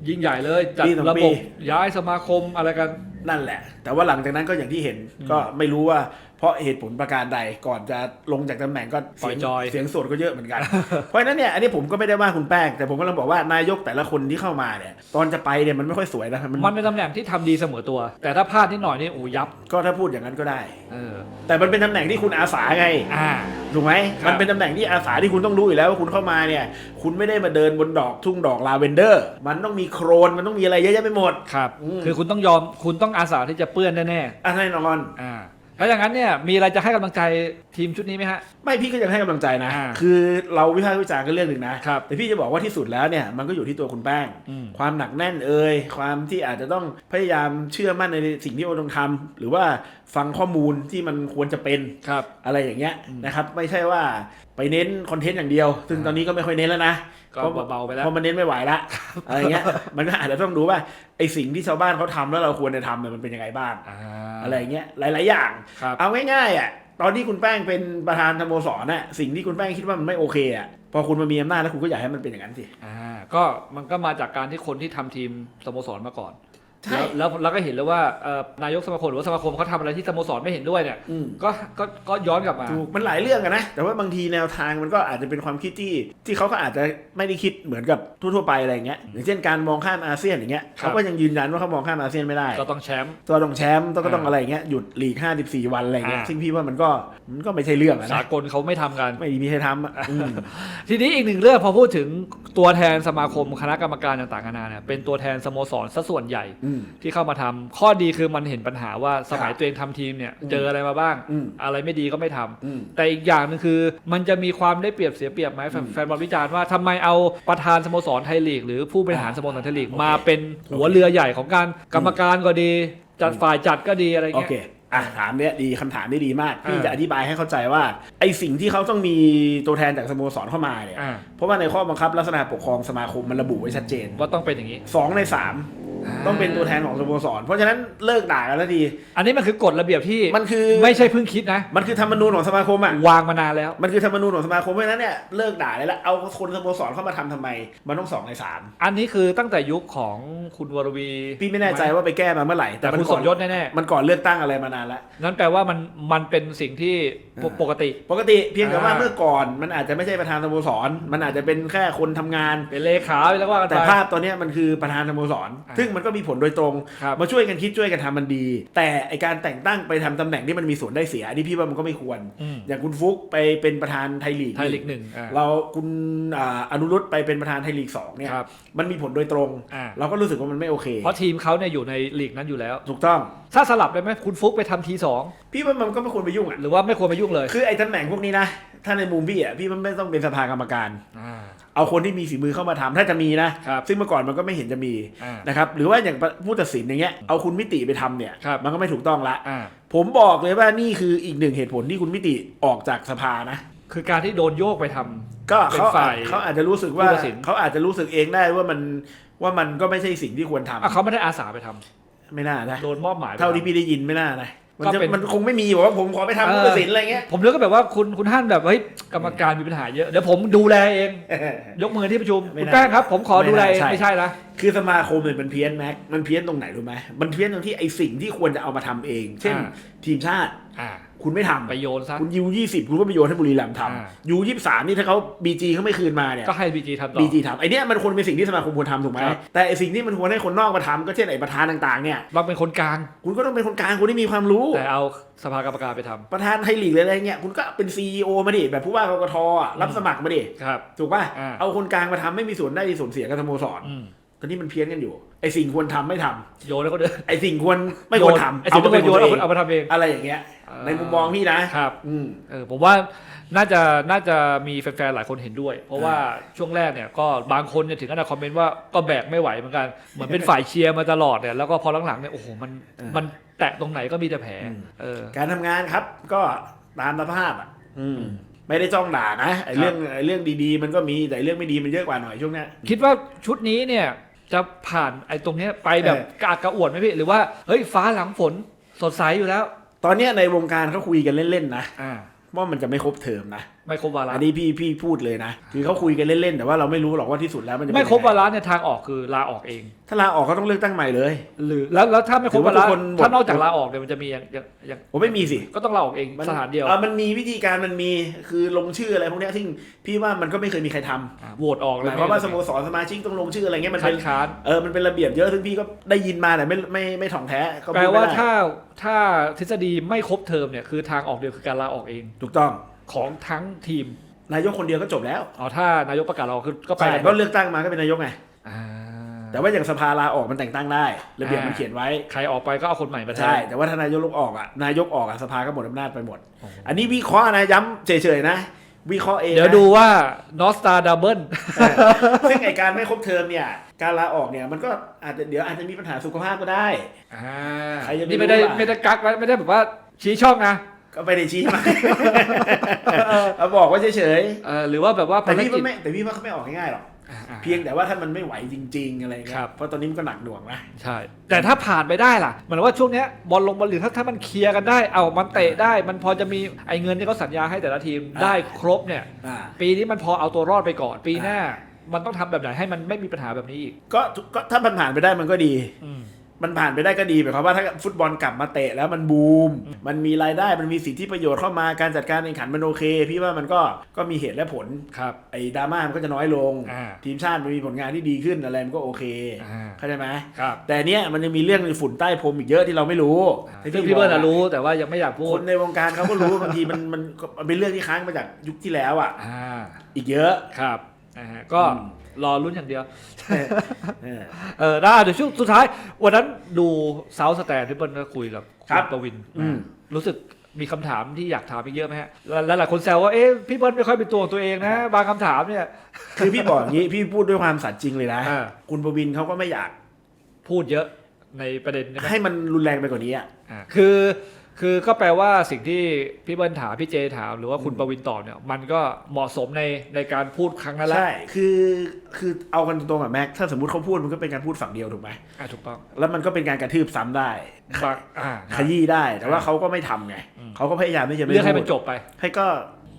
ยิ่งใหญ่เลยจัดปีสองระปีบบย้ายสมาคมอะไรกัน นั่นแหละ แต่ว่าหลังจากนั้นก็อย่างที่เห็นอืมก็ไม่รู้ว่าเพราะเหตุผลประการใดก่อนจะลงจากตำแหน่งก็ปล่อยเสีงจอยเสียงสดก็เยอะเหมือนกัน เพราะฉะนั้นเนี่ยอันนี้ผมก็ไม่ได้ว่าคุณแป้ง แต่ผมกำลังบอกว่านายกแต่ละคนที่เข้ามาเนี่ยตอนจะไปเนี่ยมันไม่ค่อยสวยนะมันมันเป็นตำแหน่งที่ทำดีเสมอตัว แต่ถ้าพลาดนิดหน่อยนี่โอ้ยับ ก็ถ้าพูดอย่างนั้นก็ได้เออแต่มันเป็นตำแหน่งที่คุณอาสาไงอ่าถูกไหมครับมันเป็นตำแหน่งที่อาสาที่คุณต้องรู้อยู่แล้วว่าคุณเข้ามาเนี่ย คุณไม่ได้มาเดินบนดอกทุ่งดอกลาเวนเดอร์ มันต้องมีโครนมันต้องมีอะไรเยอะแยะไปหมดครับอืมคือคุณต้องยอมคุณต้องอาสาที่จะเปื้อนแน่อะแน่นอนๆอ่าแล้วอย่างนั้นเนี่ยมีอะไรจะให้กำลังใจทีมชุดนี้ไหมฮะ ไม่พี่ก็ยังให้กำลังใจนะ อ่าคือเราวิพากษ์วิจารณ์ก็เรื่องหนึ่งนะครับแต่พี่จะบอกว่าที่สุดแล้วเนี่ยมันก็อยู่ที่ตัวคุณแป้ง อืม ความหนักแน่นเอ่ยความที่อาจจะต้องพยายามเชื่อมั่นในสิ่งที่เราต้องทำหรือว่า ฟังข้อมูลที่มันควรจะเป็นครับ อะไรอย่างเงี้ยอืมนะครับ ไม่ใช่ว่าไปเน้นคอนเทนต์อย่างเดียว ซึ่งตอนนี้ก็ไม่ค่อยเน้นแล้วนะก็เบาๆไปแล้วเพราะมันเน้นไม่ไหวละอะไรเงี้ยมันก็อาจจะต้องดูว่าไอสิ่งที่ชาวบ้านเขาทำแล้วเราควรจะทำเนี่ยมันเป็นยังไงบ้างอ่าอะไรเงี้ยหลาย ๆ อย่างครับเอาง่ายๆอะตอนที่คุณแป้งเป็นประธานสโมสรน่ะสิ่งที่คุณแป้งคิดว่ามันไม่โอเคอะพอคุณมามีอำนาจแล้วคุณก็อยากให้มันเป็นอย่างนั้นสิอ่าก็มันก็มาจากการที่คนที่ทำทีมสโมสรมาก่อน ใช่ แล้วแล้วแล้วก็เห็นแล้วว่าเอ่อนายกสมาคมหรือว่าสมาคมเขาทำอะไรที่สโมสรไม่เห็นด้วยเนี่ย อืม ก็ก็ก็ย้อนกลับมา ถูกมันหลายเรื่องอะนะ แต่ว่าบางทีแนวทางมันก็อาจจะเป็นความคิดที่ ที่เขาก็อาจจะไม่ได้คิดเหมือนกับทั่วๆไปอะไรอย่างเงี้ยอย่างเช่นการมองข้ามอาเซียนอย่างเงี้ยครับ เขาก็ยังยืนยันว่าเขามองข้ามอาเซียนไม่ได้ก็ต้องแชมป์ ตัวต้องแชมป์ต้องก็ต้องอ่าอะไรอย่างเงี้ยหยุดลีก54 วันอะไรอย่างเงี้ยอ่า ซึ่งพี่ว่ามันก็มันก็ไม่ใช่เรื่องอะสานะกลเขาไม่ทำกัน ไม่มีใครทำอะอืม ทีนี้อีกหนึ่งเรื่องพอพูดถึงตัวแทนสมาคมคณะกรรมการต่างๆนานาเนี่ยเป็นตัวแทนสโมสรซะส่วนใหญ่ อืมที่เข้ามาทำข้อดีคือมันเห็นปัญหาว่าสมัยครับตัวเองทำทีมเนี่ยอืมเจออะไรมาบ้างอืมอะไรไม่ดีก็ไม่ทำอืมแต่อีกอย่างหนึงคือ มันจะมีความได้เปรียบเสียเปรียบไหมแฟนอืมแฟนบอลวิจารณ์ว่าทำไมเอาประธานสโมสรไทยลีก หรือผู้บริหารอ่าสโมสรไทยลีกโอเคมาเป็นหัวเรือใหญ่ของการกรรมการก็ดี จัดอืมฝ่ายจัดก็ดีอะไรโอเงี้ยเคอะถามเนี้ยดีคำถามได้ดีมากพี่อ่าจะอธิบายให้เข้าใจว่าไอสิ่งที่เขาต้องมีตัวแทนจากสโมสรเข้ามาเนี่ยอ่าเพราะว่าในข้อบังคับลักษณะปกครองสมาคมมันระบุไว้ชัดเจน ว่าต้องเป็นอย่างนี้สองในสาม ต้องเป็นตัวแทนของสโมสร เพราะฉะนั้นเลิกด่ากันแล้วดีอันนี้มันคือกฎระเบียบที่มันคือไม่ใช่เพิ่งคิดนะ มันคือธรรมนูญของสมาคมอะวางมานานแล้ว มันคือธรรมนูญของสมาคมเพราะฉะนั้นเนี่ยเลิกด่าเลยละเอาคนสโมสรเข้ามาทำทำไม มันต้องสองในสามอันนี้คือตั้งแต่ยุคของคุณวรวีพี่ไม่แน่ใจว่าไปแก้มาเมื่อไหร่แต่แต่มันคุณก่สอนมยศแน่มันก่อนเลือกตั้งอะไรมานานแล้วๆนั่นแปลว่ามันมันเป็นสิ่งที่ปกอ่าปกติ ปกติเพียงแต่ว่าอ่าเมื่อก่อนมันอาจจะไม่ใช่ประธานสโมสร มันอาจจะเป็นแค่คนทำงานเป็นเลขาไปแล้วว่ากันแต่ไปภาพตอนเนี้ยมันคือประธานสโมสรอ่าซึ่งมันก็มีผลโดยตรงครับมาช่วยกันคิดช่วยกันทำมันดี แต่ไอการแต่งตั้งไปทำตำแหน่งที่มันมีส่วนได้เสียอันนี้พี่ว่ามันก็ไม่ควรอืมอย่างคุณฟุกไปเป็นประธานไทยลีกไทยลีกหนึ่งอ่าเราคุณอ่าอนุรุตไปเป็นประธานไทยลีกสองเนี่ยครับมันมีผลโดยตรงอ่าเราก็รู้สึกว่ามันไม่โอเค เพราะทีมเขาเนี่ยอยู่ในลีกนั้นอยู่แล้ว ถูกต้องถ้าสลับได้ไหมคุณฟุกไปทำทีสองพี่ว่ามันก็ไม่ควรไปยุ่งอะหรือว่าไม่ควรไปยุ่งเลย คือไอ้ตำแหน่งพวกนี้นะถ้าในมุมพี่อะพี่มันไม่ต้องเป็นสภากรรมการอ่า เอาคนที่มีฝีมือเข้ามาทำถ้าจะมีนะครับซึ่งเมื่อก่อนมันก็ไม่เห็นจะมีอ่านะครับหรือว่าอย่างผู้ตัดสินอย่างเงี้ยเอาคุณมิติไปทำเนี่ยครับมันก็ไม่ถูกต้องละอ่าผมบอกเลยว่านี่คืออีกหนึ่งเหตุผลที่คุณมิติออกจากสภานะ คือการที่โดนโยกไปทำก็เป็นเขาฝ่ายเขาอาจจะรู้สึกว่าผู้ตัดสินเขาอาจจะรู้สึกเองได้ว่ามันว่ามันก็ไม่ใช่สิ่งที่ควรทำอะเขาไม่ได้อาสาไปทำไม่น่านะโดนมอบหมายไปเท่าที่ทำพี่ได้ยินไม่น่านะ มันก็จะเป็น มันคงไม่มีบอกว่าผมขอไปทำเออผู้ตัดสินอะไรเงี้ย ผมนึกก็แบบว่าคุณคุณท่านแบบเฮ้ยกรรมการมีปัญหาเยอะเดี๋ยวผมดูแลเอง ยกมือที่ประชุมไม่คุณน่าแป้งครับ ผมขอดูแลเองไม่น่าใช่ ไม่ใช่นะคือสมาคมเนี่ยมันเพี้ยนแม็กมันเพี้ยนตรงไหนรู้ไหมมันเพี้ยนตรงที่ไอสิ่งที่ควรจะเอามาทำเอง เช่น อ่า ทีมชาติอ่า คุณไม่ทำไปโยนซะคุณยูยี่สิบคุณก็ไปโยนให้บุรีรัมย์ทอ่าำยูยี่สามนี่ถ้าเขาบีจีเขาไม่คืนมาเนี่ยก็ให้บีจีทำต่อบีจีทำไอเนี้ยมันควรเป็นสิ่งที่สมาคมควรทำถูกไหมครับแต่ไอสิ่งที่มันควรให้คนนอกมาทำก็เช่นไอประธานต่างๆเนี่ยเราเป็นคนกลาง คุณก็ต้องเป็นคนกลางคุณที่มีความรู้แต่เอาสภากรรมการไปทำประธานไทยลีกหรืออะไรเงี้ยคุณก็เป็นซีอมาดิแบบผู้ว่ากกทอะรับสมัครมาดิครับถูกป่ะอ่าเอาคนกลางมาทำไม่มีส่วนได้ส่วนเสียกับสโมสรอืมก็นี่มันเพี้ยนกันอยู่ไอสิ่งควรทำไม่ทำโยนแล้วก็เดินไอสิ่งควรไม่ควรทำไอ้สิ่งที่ควรโยนเอาเอาไปเอามาทำเองอะไรอย่างเงี้ย ในมุมมองพี่นะครับ อืม เออผมว่าน่าจะน่าจะมีแฟนๆ หลายคนเห็นด้วย เพราะว่าช่วงแรกเนี่ยก็บางคนเนี่ยถึงขนาดคอมเมนต์ว่าก็แบกไม่ไหวเหมือนกัน เหมือนเป็นฝ่ายเชียร์มาตลอดเนี่ยแล้วก็พอหลังๆเนี่ยโอ้โหมันเออ มันแตะตรงไหนก็มีแต่แผลอืมเออ การทำงานครับ ก็ตามสภาพอะ อืม ไม่ได้จ้องด่านะไอ้เรื่องไอ้เรื่องดีๆ มันก็มีแต่เรื่องไม่ดีมันเยอะกว่าหน่อยช่วงเนี้ย คิดว่าชุดนี้เนี่ยจะผ่านไอ้ตรงเนี้ยไปแบบเออกระอักกระอ่วนไหมพี่ หรือว่าเฮ้ยฟ้าหลังฝนสดใสอยู่แล้ว ตอนเนี้ยในวงการเขาคุยกันเล่นๆนะ อ่า ว่ามันจะไม่ครบเทอมนะไม่ครบวาระอันนี้พี่พี่พูดเลยนะ คือเขาคุยกันเล่นๆแต่ว่าเราไม่รู้หรอกว่าที่สุดแล้วมันจะเป็นไม่ครบยังงวาระเนี่ยทางออกคือลาออกเอง ถ้าลาออกเขาต้องเลือกตั้งใหม่เลย หรือแล้วแล้วถ้าไม่ครบวาถือว่าทุระกคนหมด ถ้านอกจากลาออกเนี่ยมันจะมีอย่างอย่างอย่างผมไม่มีสิ ก็ต้องลาออกเองมัน สถานเดียวออมันมีวิธีการมันมีคือลงชื่ออะไรพวกเนี้ยที่พี่ว่ามันก็ไม่เคยมีใครทำอ่าโหวตออกหเลยมายความว่าสโมสรสมาชิกต้องลงชื่ออะไรเงี้ยมันคัเป็ดนค้านเออมันเป็นระเบียบเยอะซึ่งพี่ก็ได้ยินมาแต่ไม่ไม่ไม่ถ่องแท้ก็แปลพูดว่าไม่ได้ถ้าถ้าทฤษฎีไม่ครบเทอมเนี่ยคือทางออกเดียวคือการลาออกเอง ถูกต้อง ของทั้งทีม นายกคนเดียวก็จบแล้วอ๋อถ้านายกประกาศลาออกคือก็ไปใช่กันหมก็ดเลือกตั้งมาก็เป็นนายกไง อ่า แต่ว่าอย่างสภาลาออกมันแต่งตั้งได้ ระเบียบมันเขียนไว้ ใครออกไปก็เอาคนใหม่มาแทน ใช่ แต่ว่าถ้านายกลกออกอะ นายกออกอะสภาก็หมดอำนาจไปหมด โอ้โห อันนี้วิเคราะห์นะย้ำเฉยๆนะ วิเคราะห์เองนะ เดี๋ยวดูว่านอสตาดับเบิล เออซึ่งไอการไม่ครบเทอมเนี่ย การลาออกเนี่ยมันก็อาจจะเดี๋ยวอาจจะมีปัญหาสุขภาพก็ได้ อ่าใครจะไปนี่ไม่ได้รู้ล่ะ ไม่ได้กักไว้ไม่ได้แบบว่าชี้ช่องนะ ก็ไปในชี้มาเอาบอกว่าเฉยเออหรือว่าแบบว่าๆแต่ภารพี่กิจว่าไม่แต่พี่ว่าเขาไม่ออกง่ายๆหรอกอ่าอ่าเพียงแต่ว่าถ้ามันไม่ไหวจริง ๆ อะไรเงี้ครัยบ เพราะตอนนี้มันก็หนักหน่วงนะ ใช่ แต่ถ้าผ่านไปได้ล่ะเหมือนว่าช่วงเนี้ยบอลลงบอลเหลือถ้าถ้ามันเคลียร์กันได้ เอามันเตะได้ มันพอจะมีไอ้เงินที่เขาสัญญาให้แต่ละทีมอ่า ได้ครบเนี่ย อ่า ปีนี้มันพอเอาตัวรอดไปก่อน ปีหน้า มันต้องทำแบบไหนให้มันไม่มีปัญหาแบบนี้อีกก็ก็ถ้ามันผ่านไปได้มันก็ดี อืม มันผ่านไปได้ก็ดีหมายความว่าถ้าฟุตบอลกลับมาเตะแล้วมันบูม มันมีรายได้มันมีสิทธิประโยชน์เข้ามาการจัดการแข่งขันมันโอเค พี่ว่ามันก็ก็มีเหตุและผลครับไอ้ดราม่ามันก็จะน้อยลงอ่าทีมชาติมันมีผลงานที่ดีขึ้นอะไรมันก็โอเคอ่าเข้าใจไหมครับแต่เนี้ยมันยังมีเรื่องฝุ่นใต้พรมอีกเยอะที่เราไม่รู้ซึ่งพี่เบิร์ดอะรู้แต่ว่ายังไม่อยากพูคดนในวงการเขาก็รู้บางทีมันมันมันเป็นเรื่องที่ค้างมาจากยุคที่แล้วอะอ่าอีกเยอะครับอ่าฮะก็อืม รอรุ่นอย่างเดียวเออเออได้เดี๋ยวช่วงสุดท้าย วันนั้นดูเซาสแตนพี่เปิ้ลก็คุยกับครับณประวินอืม รู้สึกมีคำถามที่อยากถามอีกเยอะไหมฮะแล้วหลายคนแซวว่าเอ๊ะพี่เปิ้ลไม่ค่อยเป็นตัวของตัวเองนะ บางคำถามเนี่ย คือพี่บอกอย่างนี้พี่พูดด้วยความสัตย์จริงเลยนะ อ่า คุณประวินเขาก็ไม่อยากพูดเยอะในประเด็นใช่ไหมให้มันรุนแรงไปกว่านี้อะ อ่าคือ คือก็แปลว่าสิ่งที่พี่เบิ้ลถามพี่เจถามหรือว่าคุณประวินตอบเนี่ยมันก็เหมาะสมในในการพูดครั้งนั้นแหละใช่ คือคือเอากันตรงๆอะแม็กถ้าสมมติเขาพูดมันก็เป็นการพูดฝั่งเดียวถูกไหมอ่าถูกต้องแล้วมันก็เป็นการกระทืบซ้ำได้บางอ่า ขยี้ได้แต่ว่าเขาก็ไม่ทำไงอืมเขาก็พยายามที่จะไม่เรื่องให้มันพูดจบไป ให้ก็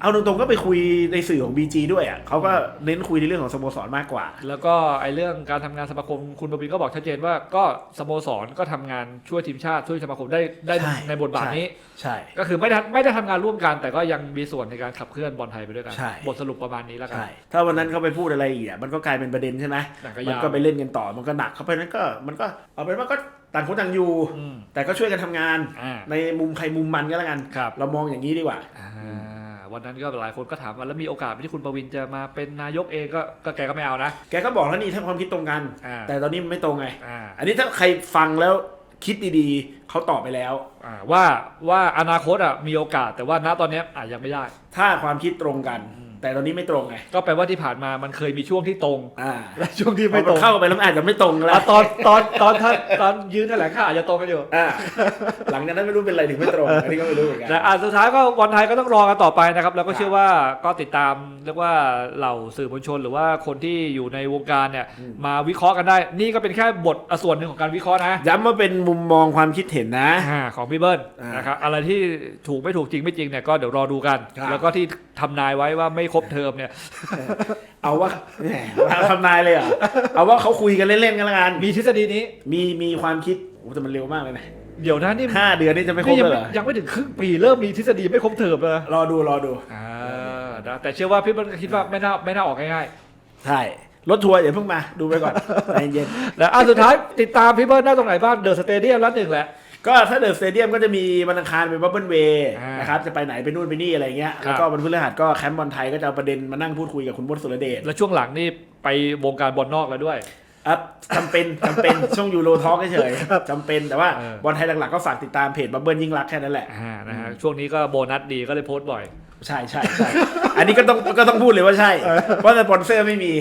เอาตรงๆก็ไปคุยในสื่อของ BG ด้วยอะเขาก็เน้นคุยในเรื่องของสโมสรมากกว่า แล้วก็ไอ้เรื่องการทำงานสมาคมคุณประวินก็บอกชัดเจนว่าก็สโมสรก็ทำงานช่วยทีมชาติช่วยสมาคมได้ได้ใช่ ในบทบาทนี้ ใช่ ก็คือไม่ได้ไม่ได้ทำงานร่วมกัน แต่ก็ยังมีส่วนในการขับเคลื่อนบอลไทยไปด้วยกัน ใช่ บทสรุปประมาณนี้แล้วกัน ใช่ ถ้าวันนั้นเขาไปพูดอะไรอีกอะมันก็กลายเป็นประเด็นใช่ไหมหนังก็มันยาวก็ไปเล่นกันต่อมันก็หนักเข้าไปนั้นก็มันก็เอาเป็นว่าก็ต่างคนต่างอยู่ อืมแต่ก็ช่วยกันทำงาน อ่าในมุมใครมุมมันก็แล้วกัน ครับเรามองอย่างนี้ดีกว่า อ่า วันนั้นก็หลายคนก็ถามว่าแล้วมีโอกาสไหมที่คุณประวินจะมาเป็นนายกเองก็ก็แกก็ไม่เอานะ แกก็บอกแล้วนี่ถ้าความคิดตรงกัน อ่าแต่ตอนนี้มันไม่ตรงไง อ่า อันนี้ถ้าใครฟังแล้วคิดดีๆ เขาตอบไปแล้ว อ่าว่าว่าอนาคตอะมีโอกาสแต่ว่าณตอนเนี้ยอะยังไม่ได้ ถ้าความคิดตรงกัน แต่ตอนนี้ไม่ตรงไงก็แปลว่าที่ผ่านมามันเคยมีช่วงที่ตรง อ่าและช่วงที่พอไม่มัตรนงเข้าไปแล้วมันอาจจะไม่ตรงแล้อะวตอนตอนตอนท่านตอนยืนแถลงข่าวอาจจะตรงกันอยู่อ่าหลังจากนั้นไม่รู้เป็นอะไรถึงไม่ตรงอันนี้ก็ไม่รู้เหมือนกันแต่อะสุดท้ายก็วันไทยก็ต้องรอกันต่อไปนะครับ แล้วก็เชื่อว่าก็ติดตามเรียกว่าเหล่าสื่อมวลชน หรือว่าคนที่อยู่ในวงการเนี่ยอืมมาวิเคราะห์กันได้ นี่ก็เป็นแค่บทอะส่วนหนึ่งของการวิเคราะห์นะย้ำว่าเป็นมุมมองความคิดเห็นนะอ่าของพี่เบิ้ลอ่านนะครับอะไรที่ถูกไม่ถูกจริงไม่จริงเนี่ยก็เดี๋ยวรอดูกันครับแล้วก็ที่ ทำนายไว้ว่าไม่ครบเทอมเนี่ย เอาว่าแหมทำนายเลยเหรอเอาว่าเขาคุยกันเล่นๆกันละกันมีทฤษฎีนี้ มีมีความคิดโอ้แต่มันเร็วมากเลยนะเดี๋ยวนะนี่ห้าเดือนนี่จะไม่ครบนี่ยังเลยไม่เหรอยังไม่ถึงครึ่งปีเริ่มมีทฤษฎีไม่ครบเทอมเลยรอดูรอดูอ่านะแต่เชื่อว่าพี่เบิ้ลคิดว่าไม่น่าไม่น่าออกง่ายใช่รถทัวร์อย่าเพิ่งมาดูไปก่อนใจเย็นๆแล้วอะสุดท้ายติดตามพี่เบิ้ลได้ตรงไหนบ้างเดอะสเตเดียมละหนึ่งแหละ ก็ถ้าเดอะสเตเดียมก็จะมีวันอังคารเป็นบับเบิลเวย์อ่าน นะครับจะไปไหนไปนู่นไปนี่อะไรเงี้ยครับแล้วก็วันพฤหัสก็แคมป์บอลไทยก็จะเอาประเด็นมานั่งพูดคุยกับคุณบดสุรเดชแล้วช่วงหลังนี่ไปวงการบอลนอกแล้วด้วยอะจำเป็นจำเป็น ช่วงยูโรทอล์กเฉยๆจำเป็นแต่ว่าเออ บอลไทยหลักๆก็ฝากติดตามเพจบับเบิลยิ่งรักแค่นั้นแหละ อ่านะฮะช่วงนี้ก็โบนัสดีก็เลยโพสต์บ่อย ใช่ใช่ใช่ อันนี้ก็ต้องก็ต้องพูดเลยว่าใช่เพราะสปอนเซอร์ไม่มี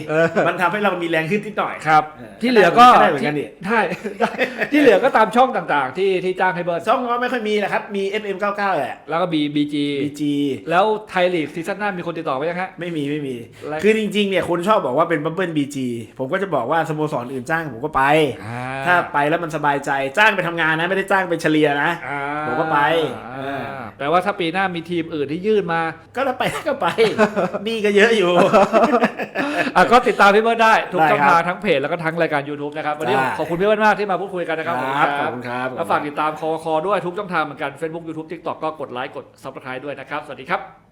มันทำให้เรามีแรงขึ้นนิดหน่อย ครับ เออที่เหลือก็ได้เหมือนกันนี่ ได้ได้ที่เหลือก็ตามช่องต่างๆ ที่ที่จ้างให้เบิร์นช่องก็ไม่ค่อยมีนะครับ มี FM99 แหละ แล้วก็บีบีจี BG แล้วไทยลีกซีซั่นหน้ามีคนติดต่อไปยังฮะ ไม่มีไม่มี และ คือจริงๆเนี่ยคนชอบบอกว่าเป็นบับเบิลบีจีผมก็จะบอกว่าสโมสรอื่นจ้างผมก็ไป ถ้าไปแล้วมันสบายใจจ้างไปทำงานนะ ไม่ได้จ้างไปเฉลี่ยนะ อ่าผมก็ไปอ่าแปลว่าถ้าปีหน้ามีทีมอื่นที่ยื่นมา ก็แล้วไปก็ไปนี่ก็เยอะอยู่ อะก็ติดตามพี่เบิร์ดได้ ทุกได้ช่องครับทางทั้งเพจแล้วก็ทั้งรายการ YouTube นะครับ วันนี้ได้ ขอบคุณพี่เบิร์ดมากที่มาพูดคุยกันนะครับครับขอบคุณครับแล้วฝากติดตามคอคอด้วยทุกช่องทางเหมือนกัน Facebook YouTube TikTok ก็กดไลค์กด Subscribe ด้วยนะครับ สวัสดีครับ